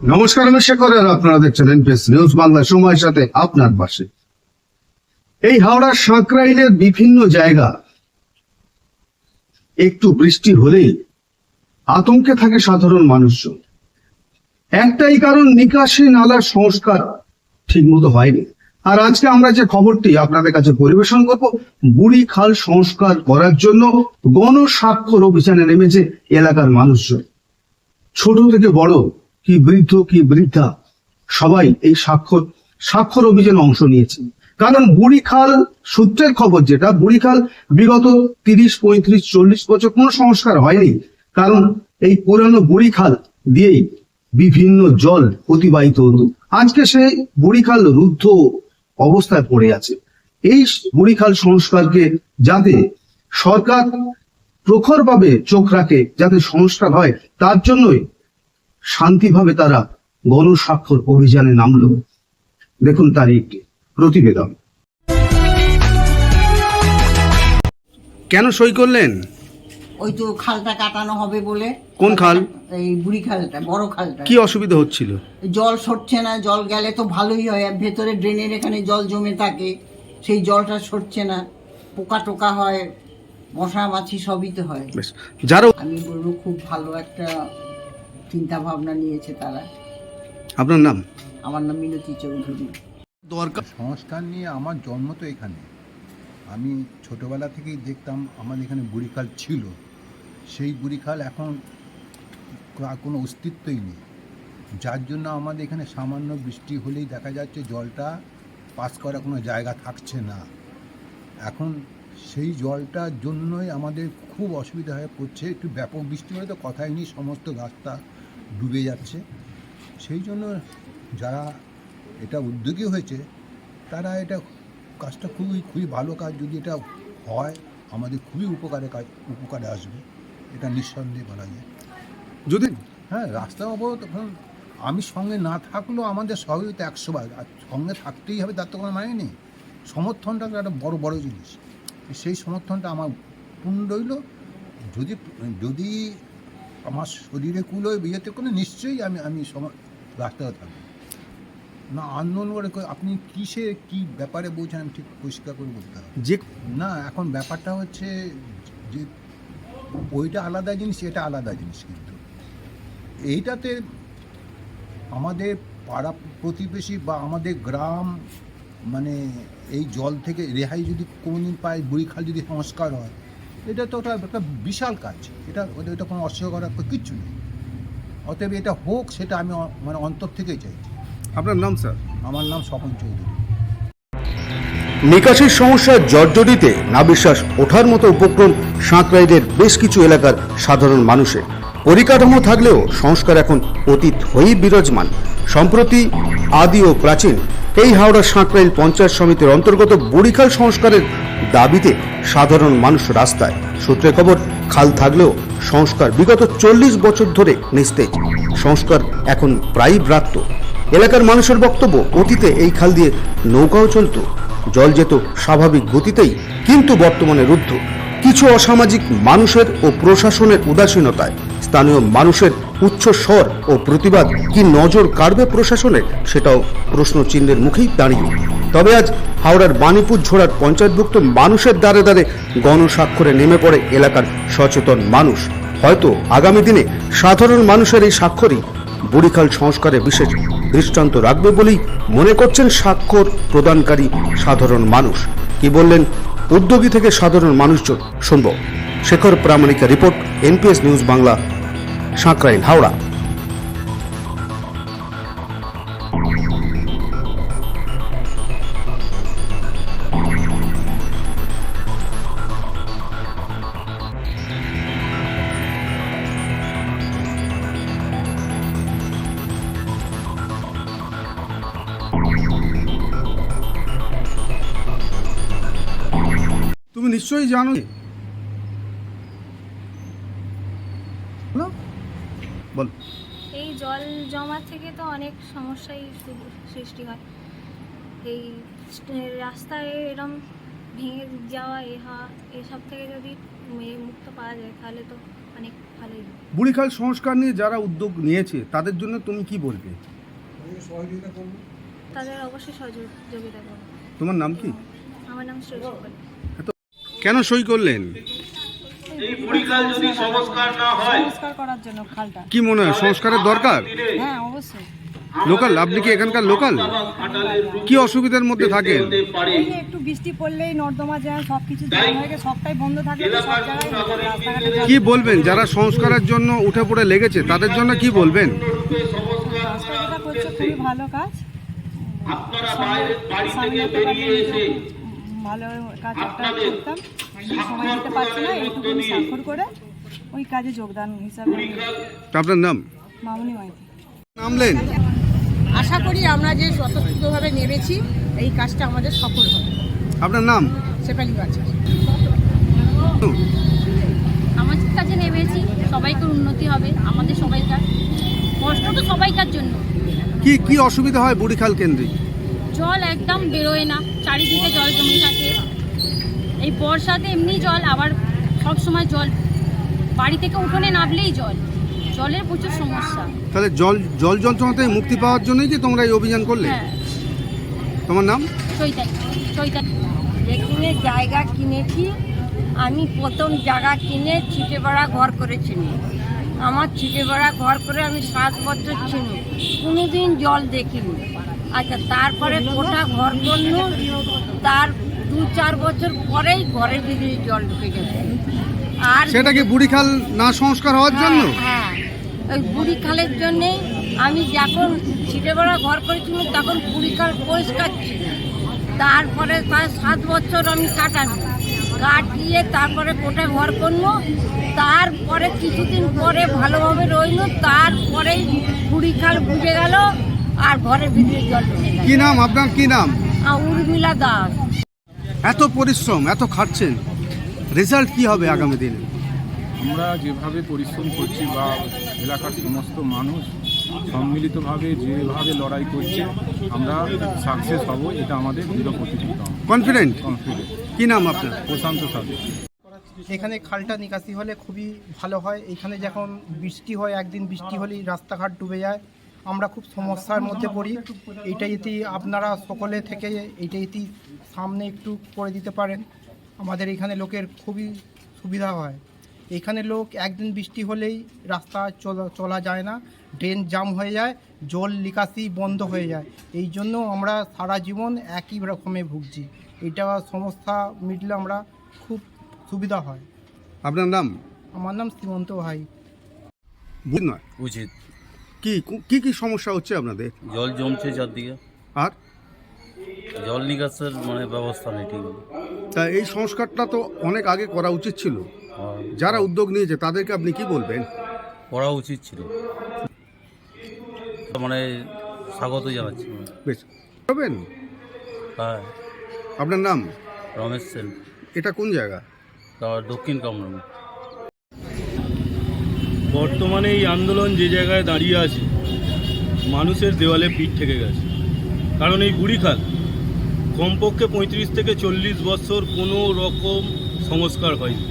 নমস্কার, আমি শেখর আপনারা দেখছেন এনপিএস নিউজ বাংলা সময়ের সাথে আপনার পাশে। এই হাওড়ার সাঁকরাইলের বিভিন্ন জায়গা, একটু বৃষ্টি হলেই আতঙ্কে থাকে সাধারণ মানুষজন। একটাই কারণ, নিকাশি নালার সংস্কার ঠিকমতো হয়নি। আর আজকে আমরা যে খবরটি আপনাদের কাছে পরিবেশন করব, বুড়ি খাল সংস্কার করার জন্য গণস্বাক্ষর অভিযানে নেমেছে এলাকার মানুষজন। ছোট থেকে বড় কি বৃদ্ধ, কি বৃদ্ধা? সবাই এই স্বাক্ষর স্বাক্ষর অভিযানে অংশ নিয়েছে। কারণ বুড়িখাল সূত্রের খবর যেটা বুড়িখাল বিগত তিরিশ, পঁয়ত্রিশ, চল্লিশ বছর কোনো সংস্কার হয়নি। কারণ এই পুরানো বুড়িখাল দিয়েই বিভিন্ন জল অতিবাহিত হতো। আজকে সে বুড়িখাল রুদ্ধ অবস্থায় পড়ে আছে। এই বুড়িখাল সংস্কারকে যাতে সরকার প্রখরভাবে চোখ রাখে, যাতে সংস্কার হয়, তার জন্যই শান্তিভাবে তারা গণস্বাক্ষর অভিযানে নামলো। দেখুন তার একটি প্রতিবেদন। কেন সই করলেন? ওই তো খালটা কাটানো হবে বলে। কোন খাল? এই বুড়ি খালটা বড় খালটা। কি অসুবিধা হচ্ছিল? জল সরছে না জল গেলে তো ভালোই হয়। আর ভেতরে ড্রেনের এখানে জল জমে থাকে সেই জলটা সরছে না। পোকা টোকা হয় মশা মাছি সবই তো হয়। যারা আমি বলব খুব ভালো একটা চিন্তা ভাবনা নিয়েছে তারা। আপনার নাম? আমার নাম মিনতি চৌধুরী। দরকার সংস্কার নিয়ে আমার জন্ম তো এখানে। আমি ছোটবেলা থেকেই দেখতাম আমাদের এখানে বুড়িখাল ছিল। সেই বুড়িখাল এখন কোনো অস্তিত্বই নেই। যার জন্য আমাদের এখানে সামান্য বৃষ্টি হলেই দেখা যাচ্ছে জলটা পাস করার কোনো জায়গা থাকছে না। এখন সেই জলটার জন্যই আমাদের খুব অসুবিধা হয়ে পড়ছে। একটু ব্যাপক বৃষ্টি হলে তো কথাই নেই সমস্ত রাস্তা ডুবে যাচ্ছে। সেই জন্য যারা এটা উদ্যোগী হয়েছে তারা এটা কাজটা খুবই খুবই ভালো কাজ। যদি এটা হয় আমাদের খুবই উপকারে কাজ উপকারে আসবে। এটা নিঃসন্দেহে বলা যায়। যদি হ্যাঁ রাস্তা অবরোধ তখন আমি সঙ্গে না থাকলেও আমাদের সহযোগিতা একশো বার। আর সঙ্গে থাকতেই হবে তার তো কোনো মানে নেই। সমর্থনটা তো একটা বড় বড় জিনিস। সেই সমর্থনটা আমার পূর্ণ রইল। যদি যদি আমার শরীরে কুলো বিয়েতে কোনো নিশ্চয়ই আমি আমি সম- রাস্তায় থাকব। না আন্দোলন করে আপনি কিসে কি ব্যাপারে বলছেন আমি ঠিক পরিষ্কার করে বলতে হবে। যে না এখন ব্যাপারটা হচ্ছে যে ওইটা আলাদা জিনিস এটা আলাদা জিনিস কিন্তু। এইটাতে আমাদের পাড়া প্রতিবেশী বা আমাদের গ্রাম মানে এই জল থেকে রেহাই যদি কোনোদিন পায় বুড়িখাল যদি সংস্কার হয় এটা তো ওটা একটা বিশাল কাজ। এটা ওটা এটা কোনো অস্বীকার করার কিচ্ছু নেই। অতএব এটা হোক সেটা আমি মানে অন্তর থেকেই চাইছি। আপনার নাম স্যার? আমার নাম স্বপন চৌধুরী। নিকাশির সমস্যায় জর্জরিতে না বিশ্বাস ওঠার মতো উপক্রম সাঁকরাইলের বেশ কিছু এলাকার সাধারণ মানুষের। পরিকাঠামো থাকলেও সংস্কার এখন অতীত হয়েই বিরাজমান। সম্প্রতি আদি ও প্রাচীন এই হাওড়া সাঁকরাইল পঞ্চায়েত সমিতির অন্তর্গত বুড়িখাল সংস্কারের দাবিতে সাধারণ মানুষ রাস্তায়। সূত্রে খবর, খাল থাকলেও সংস্কার বিগত চল্লিশ বছর ধরে নিস্তেজ। সংস্কার এখন প্রায় ব্রাত্য। এলাকার মানুষের বক্তব্য, অতীতে এই খাল দিয়ে নৌকাও চলত। জল যেত স্বাভাবিক গতিতেই, কিন্তু বর্তমানে রুদ্ধ। কিছু অসামাজিক মানুষের ও প্রশাসনের উদাসীনতায়। স্থানীয় মানুষের উচ্চ স্বর ও প্রতিবাদ কি নজর কাড়বে প্রশাসনের? সেটাও প্রশ্ন চিহ্নের মুখেই দাঁড়িয়ে। তবে আজ হাওড়ার বাণীপুর ঝোড়ার পঞ্চায়েতভুক্ত মানুষের দ্বারে দ্বারে গণস্বাক্ষরে নেমে পড়ে এলাকার সচেতন মানুষ। হয়তো আগামী দিনে সাধারণ মানুষের এই স্বাক্ষরই বুড়িখাল সংস্কারে বিশেষ দৃষ্টান্ত রাখবে বলেই মনে করছেন স্বাক্ষর প্রদানকারী সাধারণ মানুষ। কি বললেন উদ্যোগী থেকে সাধারণ মানুষজন শুনব। Shekhar প্রামাণিকের report NPS news Bangla Sankrail Howrah. নিশ্চয়ই জানো। বল। এই জল জমা থেকে তো অনেক সমস্যাই সু- সৃষ্টি হয়। এই রাস্তায় এরম ভেঙে যাওয়া এ হওয়া এসব থেকে যদি মুক্ত পাওয়া যায় তাহলে তো অনেক ভালোই। বুড়িখাল সংস্কার নিয়ে যারা উদ্যোগ নিয়েছে তাদের জন্য তুমি কি বলবে? তাদের অবশ্যই সহযোগিতা করব। তোমার নাম কি? আমার নাম শ্রেয় কেন সই করলেন? সংস্কার করার জন্য খালটা। কি মনে হয় সংস্কারের দরকার? হ্যাঁ লোকাল? আপনি কি এখানকার লোকাল? কি অসুবিধার মধ্যে থাকেন? একটু বৃষ্টি পড়লেই নর্দমা জ্যাম সবটাই বন্ধ জল কি বলবেন? যারা সংস্কারের জন্য উঠে পড়ে লেগেছে তাদের জন্য কি বলবেন? খুবই ভালো কাজ। সামনে- সামনে হতে পারলে নিজেও খুব ভালো কাজ একটা করতাম। সময় দিতে পারছি না এইটুকু স্বাক্ষর করে ওই কাজে যোগদান হিসাবে আপনার নাম? মামনি মাইতি। নামলেন? আশা করি আমরা যে স্বতঃস্ফূর্তভাবে নেমেছি এই কাজটা আমাদের সফল হবে। আপনার নাম? সেপালি বাচ্চা। আমাদের কাজে নেমেছি সবাইকার উন্নতি হবে আমাদের সবাইকার। কষ্ট তো সবাইকার জন্য। কি কি অসুবিধা হয় বুড়িখাল কেন্দ্রে জল একদম বেরোয় না চারিদিকে জল জমে থাকে। এই বর্ষাতে এমনি জল আবার সব সময় জল। বাড়ি থেকে উঠোনে নামলেই জল। জলের প্রচুর সমস্যা। তাহলে জল জল যন্ত্রণা থেকে মুক্তি পাওয়ার জন্যই কি তোমরা এই অভিযান করলে? হ্যাঁ। তোমার নাম? চৈতালি চৈতালি। যেখানে জায়গা কিনেছি। আমি প্রথম জায়গা কিনে ছিটে বেড়া ঘর করেছিলাম আমার ছিটে বেড়া ঘর করে আমি সাত বছর ছিল কোনোদিন জল দেখিনি। আচ্ছা তারপরে কোটা ঘর করল তার দু চার বছর পরেই ঘরের ভিতরে জল ঢুকে গেছে। আর সেটা কি বুড়িখাল না সংস্কার হওয়ার জন্য? হ্যাঁ। হ্যাঁ ওই বুড়ি খালের জন্যেই আমি যখন ছিটে বেড়া ঘর করেছিলাম তখন বুড়ি খাল পরিষ্কার ছিল। তারপরে তার সাত বছর আমি কাটানো কাটিয়ে তারপরে কোটে ঘর করল তারপরে কিছুদিন পরে ভালোভাবে রইল। তারপরেই বুড়ি খাল বুঝে গেল আর ঘরের ভিতরে জল ঢুকে কি নাম আপনার? কি নাম? আর উর্মিলা দাস। এত পরিশ্রম এত খাটছেন। রেজাল্ট কি হবে আগামী দিনে? আমরা যেভাবে পরিশ্রম করছি বা এলাকার সমস্ত মানুষ সম্মিলিতভাবে যেভাবে লড়াই করছে আমরা সাকসেস হব এটা আমাদের দৃঢ় প্রতিজ্ঞা। কনফিডেন্ট কনফিডেন্ট কি নাম আপনার? প্রশান্ত সাথে এখানে খালটা নিকাশি হলে খুবই ভালো হয়। এখানে যখন বৃষ্টি হয় একদিন বৃষ্টি হলেই রাস্তাঘাট ডুবে যায়। আমরা খুব সমস্যার মধ্যে পড়ি। এটা যদি আপনারা সকলে থেকে এইটা যদি সামনে একটু করে দিতে পারেন আমাদের এখানে লোকের খুবই সুবিধা হয়। এখানে লোক একদিন বৃষ্টি হলেই রাস্তা চলা চলা যায় না ড্রেন জাম হয়ে যায় জল নিকাশি বন্ধ হয়ে যায়। এই জন্য আমরা সারা জীবন একই রকমে ভুগছি। এটা সমস্যা মিটলে আমরা খুব সুবিধা হয়। আপনার নাম? আমার নাম শ্রীমন্ত ভাই। বুঝ নয়? উচিত। কি কি কি সমস্যা হচ্ছে আপনাদের? জল জমছে চারদিকে। আর? জল নিকাশের মানে ব্যবস্থা নেই ঠিক তা এই সংস্কারটা তো অনেক আগে করা উচিত ছিল। যারা উদ্যোগ নিয়েছে তাদেরকে আপনি কি বলবেন? করা উচিত ছিল। মানে স্বাগত জানাচ্ছি। বেশ। হবেন হ্যাঁ। আপনার নাম? রমেশ সেন। এটা কোন জায়গা? দক্ষিণ কামরাঙ্গ বর্তমানে এই আন্দোলন যে জায়গায় দাঁড়িয়ে আছে, মানুষের দেওয়ালে পিঠ থেকে গেছে। কারণ এই বুড়িখাল কমপক্ষে পঁয়ত্রিশ থেকে চল্লিশ বছর কোনো রকম সংস্কার হয়নি।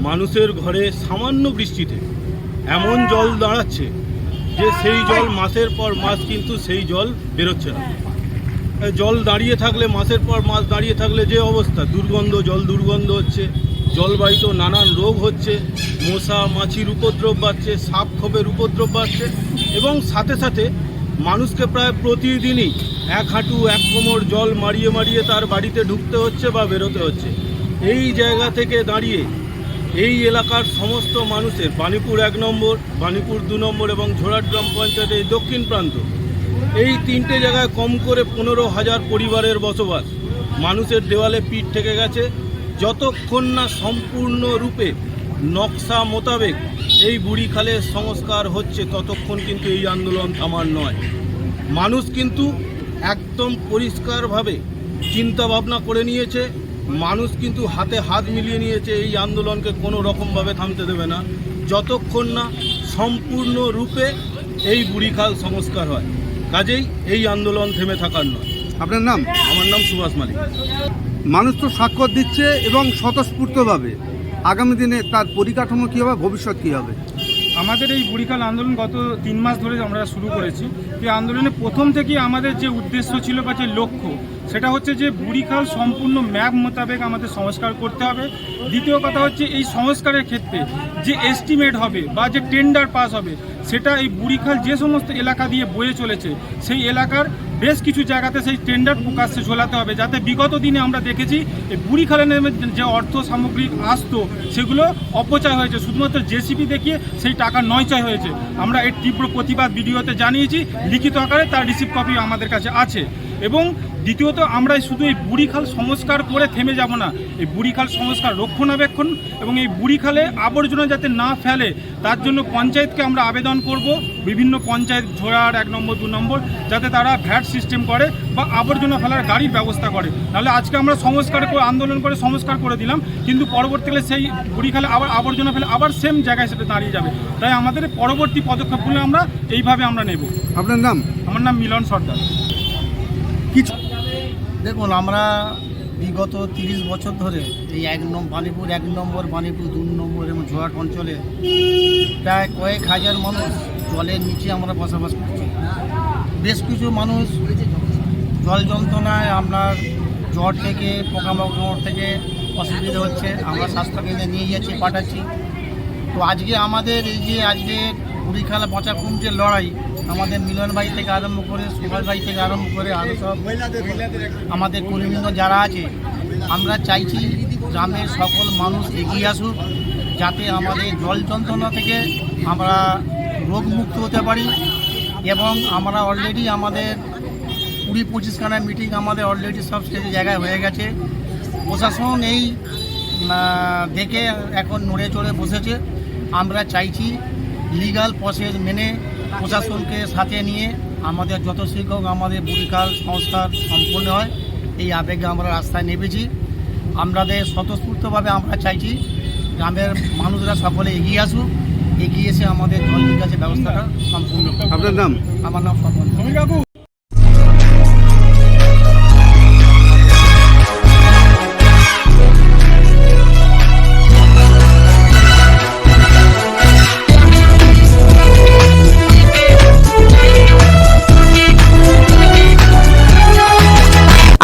মানুষের ঘরে সামান্য বৃষ্টিতে এমন জল দাঁড়াচ্ছে যে সেই জল মাসের পর মাস কিন্তু সেই জল বেরোচ্ছে না। জল দাঁড়িয়ে থাকলে, মাসের পর মাস দাঁড়িয়ে থাকলে যে অবস্থা? দুর্গন্ধ, জল দুর্গন্ধ হচ্ছে। জলবাহিত নানান রোগ হচ্ছে, মশা, মাছির উপদ্রব বাড়ছে, সাপ ক্ষোভের উপদ্রব বাড়ছে এবং সাথে সাথে মানুষকে প্রায় প্রতিদিনই এক হাঁটু, এক কোমর জল মারিয়ে মারিয়ে তার বাড়িতে ঢুকতে হচ্ছে বা বেরোতে হচ্ছে। এই জায়গা থেকে দাঁড়িয়ে এই এলাকার সমস্ত মানুষের বাণীপুর এক নম্বর বাণীপুর দু নম্বর এবং ঝোড়াট গ্রাম পঞ্চায়েতের দক্ষিণ প্রান্ত, এই তিনটে জায়গায় কম করে পনেরো হাজার পরিবারের বসবাস। মানুষের দেওয়ালে পিঠ থেকে গেছে যতক্ষণ না সম্পূর্ণরূপে নকশা মোতাবেক এই বুড়িখালের সংস্কার হচ্ছে, ততক্ষণ কিন্তু এই আন্দোলন থামার নয়। মানুষ কিন্তু একদম পরিষ্কারভাবে চিন্তা ভাবনা করে নিয়েছে। মানুষ কিন্তু হাতে হাত মিলিয়ে নিয়েছে, এই আন্দোলনকে কোনো রকমভাবে থামতে দেবে না। যতক্ষণ না সম্পূর্ণরূপে এই বুড়িখাল সংস্কার হয়। কাজেই এই আন্দোলন থেমে থাকার নয়। আপনার নাম? আমার নাম সুভাষ মালিক। মানুষ তো স্বাক্ষর দিচ্ছে এবং স্বতঃস্ফূর্তভাবে। আগামী দিনে তার পরিকাঠামো কী হবে, ভবিষ্যৎ কী হবে? আমাদের এই বুড়িকাল আন্দোলন গত তিন মাস ধরে আমরা শুরু করেছি। এই আন্দোলনে প্রথম থেকেই আমাদের যে উদ্দেশ্য ছিল বা যে লক্ষ্য সেটা হচ্ছে যে বুড়িখাল সম্পূর্ণ ম্যাপ মোতাবেক আমাদের সংস্কার করতে হবে। দ্বিতীয় কথা হচ্ছে এই সংস্কারের ক্ষেত্রে যে এস্টিমেট হবে বা যে টেন্ডার পাস হবে, সেটা এই বুড়িখাল যে সমস্ত এলাকা দিয়ে বয়ে চলেছে, সেই এলাকার বেশ কিছু জায়গাতে সেই টেন্ডার প্রকাশ্যে ঝোলাতে হবে, যাতে বিগত দিনে আমরা দেখেছি এই বুড়িখালে নেমে যে অর্থ সামগ্রী আসতো, সেগুলো অপচয় হয়েছে। শুধুমাত্র জেসিপি দেখিয়ে সেই টাকা নয়চয় হয়েছে। আমরা এর তীব্র প্রতিবাদ ভিডিওতে জানিয়েছি, লিখিত আকারে তার রিসিভ কপি আমাদের কাছে আছে। এবং দ্বিতীয়ত আমরা শুধু এই বুড়িখাল সংস্কার করে থেমে যাব না। এই বুড়িখাল সংস্কার রক্ষণাবেক্ষণ এবং এই বুড়িখালে আবর্জনা যাতে না ফেলে তার জন্য পঞ্চায়েতকে আমরা আবেদন করব। বিভিন্ন পঞ্চায়েত ঝোড়ার এক নম্বর দু নম্বর যাতে তারা ভ্যাট সিস্টেম করে বা আবর্জনা ফেলার গাড়ির ব্যবস্থা করে। নাহলে আজকে আমরা সংস্কার করে আন্দোলন করে সংস্কার করে দিলাম কিন্তু পরবর্তীকালে সেই বুড়িখালে আবার আবর্জনা ফেলে আবার সেম জায়গায় সেটা দাঁড়িয়ে যাবে। তাই আমাদের পরবর্তী পদক্ষেপগুলো আমরা এইভাবে আমরা নেব। আপনার নাম? আমার নাম মিলন সর্দার। কিছু দেখুন, আমরা বিগত তিরিশ বছর ধরে এই এক নম্বর বাণীপুর এক নম্বর, বাণীপুর দু নম্বর এবং ঝোয়াট অঞ্চলে প্রায় কয়েক হাজার মানুষ জলের নিচে আমরা বসবাস করছি। বেশ কিছু মানুষ জল যন্ত্রণায় আপনার জ্বর থেকে, পোকামাকড় থেকে অসুবিধা হচ্ছে। আমরা স্বাস্থ্যকেন্দ্রে নিয়ে যাচ্ছি, পাঠাচ্ছি। তো আজকে আমাদের এই যে আজকে কুড়িখালা পচা কুমচের লড়াই আমাদের মিলন ভাই থেকে আরম্ভ করে সুভাষ ভাই থেকে আরম্ভ করে আরও সব আমাদের কর্মীবৃন্দ যারা আছে, আমরা চাইছি গ্রামের সকল মানুষ এগিয়ে আসুক, যাতে আমাদের জল যন্ত্রণা থেকে আমরা রোগমুক্ত হতে পারি এবং আমরা অলরেডি আমাদের কুড়ি পঁচিশখানা মিটিং আমাদের অলরেডি সব স্টেজে জায়গায় হয়ে গেছে। প্রশাসন এই দেখে এখন নড়ে চড়ে বসেছে। আমরা চাইছি লিগাল প্রসেস মেনে প্রশাসনকে সাথে নিয়ে আমাদের যত শিক্ষক আমাদের বুড়িকাল সংস্কার সম্পূর্ণ হয় এই আবেগে আমরা রাস্তায় নেমেছি। আমাদের স্বতঃস্ফূর্তভাবে আমরা চাইছি গ্রামের মানুষরা সকলে এগিয়ে আসুক এগিয়ে এসে আমাদের জল নিকাশের ব্যবস্থাটা সম্পূর্ণ আপনার নাম? আমার নাম স্বপন